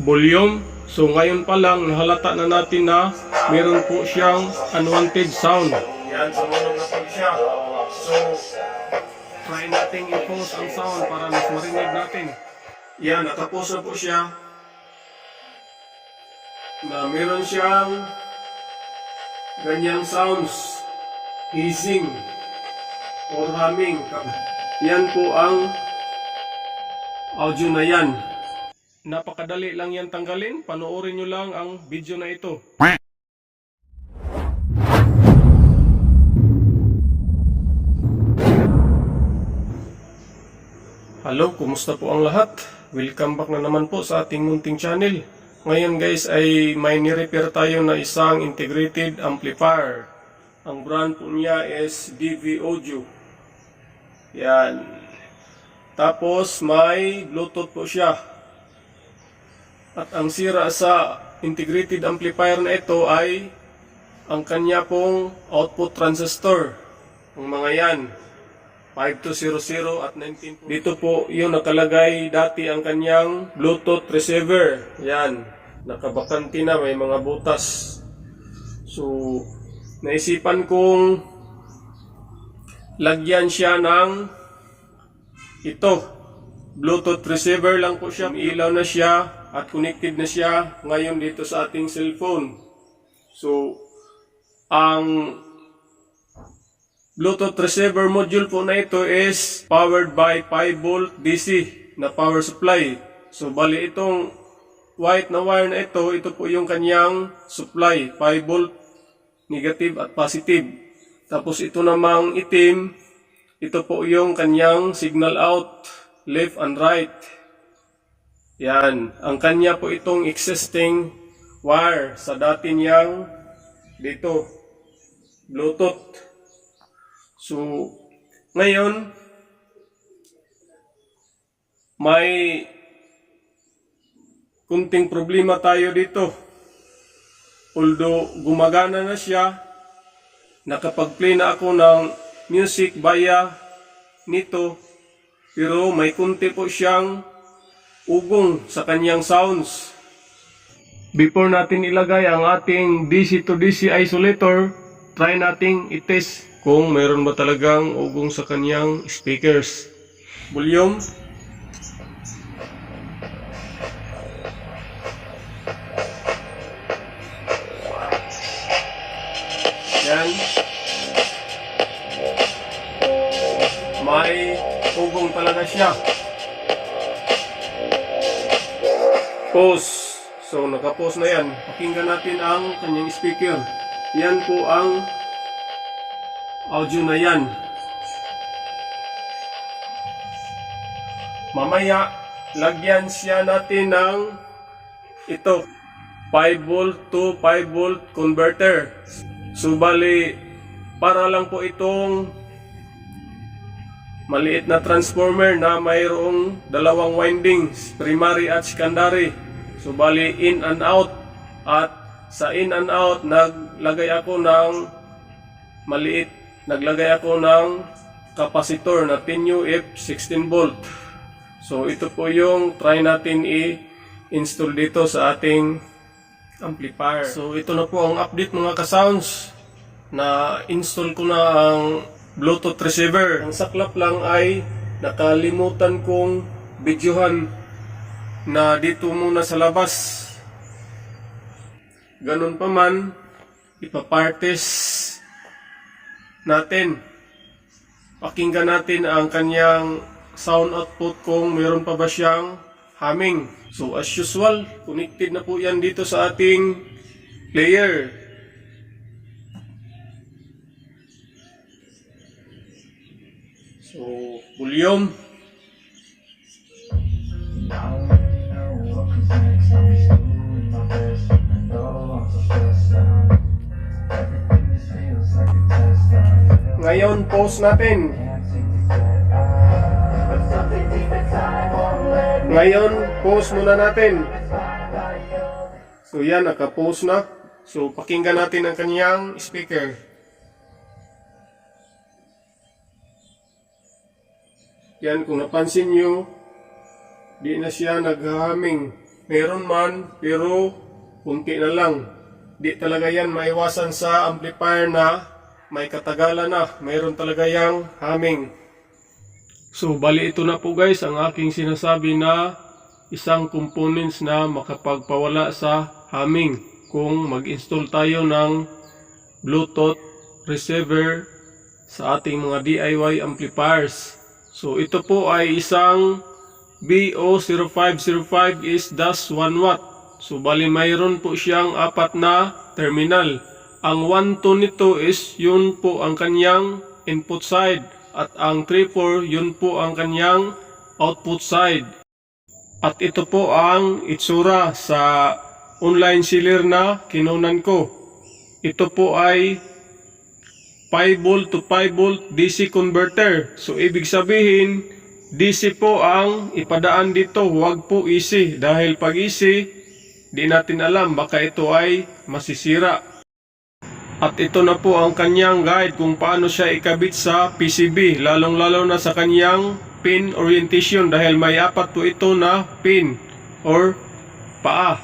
volume. So ngayon pa lang nahalata na natin na meron po siyang unwanted sound. Yan, sumulong na po siya. So, try nating i-pause ang sound para mas marinig natin. Yan, nakapause na po siya. Na meron siyang ganyang sounds. Hissing or humming. Yan po ang audio na yan. Napakadali lang yan tanggalin. Panoorin nyo lang ang video na ito. Hello, kumusta po ang lahat? Welcome back na naman po sa ating munting channel. Ngayon guys ay may ni-repair tayo na isang integrated amplifier. Ang brand po niya is DV Audio. Yan. Tapos may Bluetooth po siya. At ang sira sa integrated amplifier na ito ay ang kanya pong output transistor. Ang mga yan. 5200 at 19. Dito po yung nakalagay dati ang kanyang Bluetooth receiver. Yan. Nakabakanti na, may mga butas. So, naisipan kong lagyan siya ng ito. Bluetooth receiver lang po siya. Ilaw na siya at connected na siya ngayon dito sa ating cellphone. So, ang Bluetooth receiver module po na ito is powered by 5 volt DC na power supply. So bali itong white na wire na ito, ito po yung kanyang supply, 5 volt negative at positive. Tapos ito namang itim, ito po yung kanyang signal out, left and right. Yan, ang kanya po itong existing wire sa dati niyang dito, Bluetooth. So, ngayon, may kunting problema tayo dito. Although gumagana na siya, nakapag-play na ako ng music via nito, pero may kunti po siyang ugong sa kanyang sounds. Before natin ilagay ang ating DC to DC isolator, try nating itest kung mayroon ba talagang ugong sa kanyang speakers. Volume. Yan. May ugong talaga siya. Pause. So, naka-pause na yan. Pakinggan natin ang kanyang speaker. Yan po ang audio na yan. Mamaya, lagyan siya natin ng ito. 5 volt to 5 volt converter. So, bali, para lang po itong maliit na transformer na mayroong dalawang windings, primary at secondary. So bali in and out at sa in and out naglagay ako ng maliit, naglagay ako ng kapasitor na 10 UF 16 volt. So ito po yung try natin i-install dito sa ating amplifier. So ito na po ang update mga ka-sounds na install ko na ang Bluetooth receiver. Ang saklap lang ay nakalimutan kong videohan na dito muna sa labas. Ganun pa man, ipapartes natin. Pakinggan natin ang kanyang sound output kung meron pa ba siyang humming. So as usual, connected na po yan dito sa ating player. So, volume. Ngayon, pause natin. Ngayon, pause muna natin. So yan, naka-pause na. So pakinggan natin ang kanyang speaker. Yan, kung napansin nyo, di na siya nag-humming. meron man, pero kunti na lang. Di talaga yan maiwasan sa amplifier na may katagalan na. Meron talaga yang humming. So, bali ito na po guys ang aking sinasabi na isang components na makapagpawala sa humming kung mag-install tayo ng Bluetooth receiver sa ating mga DIY amplifiers. So, ito po ay isang BO0505 is das 1 watt. So, bali mayroon po siyang apat na terminal. Ang 1 to nito is yun po ang kanyang input side at ang 3-4 yun po ang kanyang output side. At ito po ang itsura sa online seller na kinunan ko. Ito po ay 5 volt to 5 volt DC converter. So ibig sabihin, DC po ang ipadaan dito, huwag po AC. Dahil pag AC, di natin alam, baka ito ay masisira. At ito na po ang kanyang guide kung paano siya ikabit sa PCB, lalong-lalo na sa kanyang pin orientation dahil may apat po ito na pin or paa.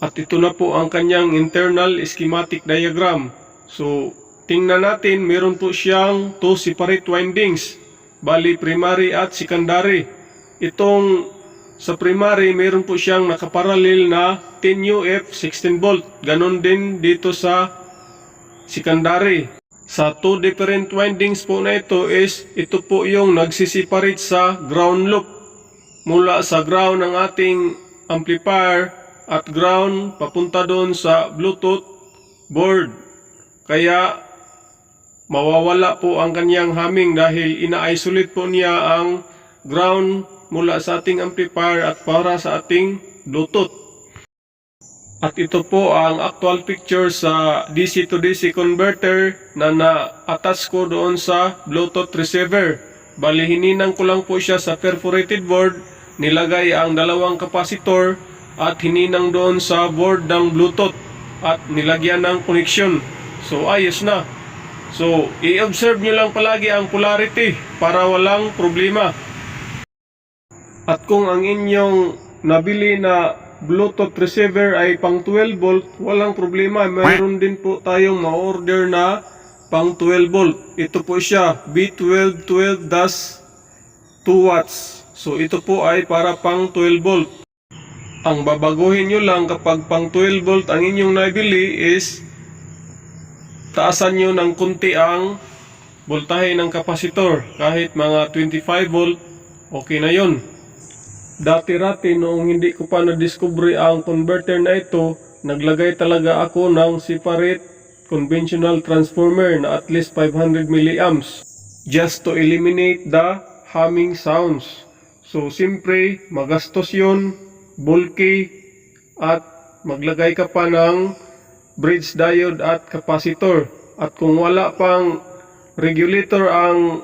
At ito na po ang kanyang internal schematic diagram. So, tingnan natin, meron po siyang two separate windings, bali primary at secondary. Itong sa primary, meron po siyang nakaparallel na 10 UF 16 volt. Ganon din dito sa secondary. Sa two different windings po na ito is, ito po yung nagsisiparate sa ground loop. Mula sa ground ng ating amplifier at ground papunta doon sa Bluetooth board. Kaya mawawala po ang kanyang humming dahil ina-isolate po niya ang ground mula sa ating amplifier at para sa ating Bluetooth. At ito po ang actual picture sa DC to DC converter na na-attach ko doon sa Bluetooth receiver. Bali hininang ko lang po siya sa perforated board, nilagay ang dalawang kapasitor at hininang doon sa board ng Bluetooth at nilagyan ng connection. So ayos na. So i-observe nyo lang palagi ang polarity para walang problema. At kung ang inyong nabili na Bluetooth receiver ay pang 12 volt, walang problema. Mayroon din po tayong ma-order na pang 12 volt. Ito po siya, B12 12-2 watts. So ito po ay para pang 12 volt. Ang babaguhin nyo lang kapag pang 12 volt ang inyong nabili is taasan nyo ng kunti ang voltahe ng kapasitor. Kahit mga 25 volt, okay na yon. Dati-rati noong hindi ko pa na-discover ang converter na ito, naglagay talaga ako ng separate conventional transformer na at least 500 milliamps just to eliminate the humming sounds. So, simpre, magastos yun, bulky, at maglagay ka pa ng bridge diode at capacitor. At kung wala pang regulator ang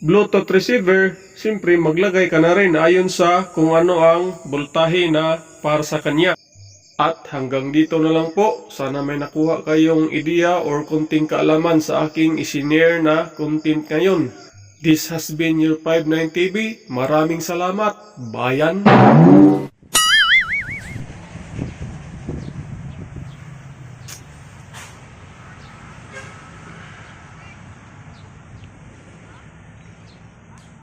Bluetooth receiver, siyempre maglagay ka na rin ayon sa kung ano ang voltahe na para sa kanya. At hanggang dito na lang po, sana may nakuha kayong ideya or kunting kaalaman sa aking isinare na content ngayon. This has been your 59TV. Maraming salamat, bayan!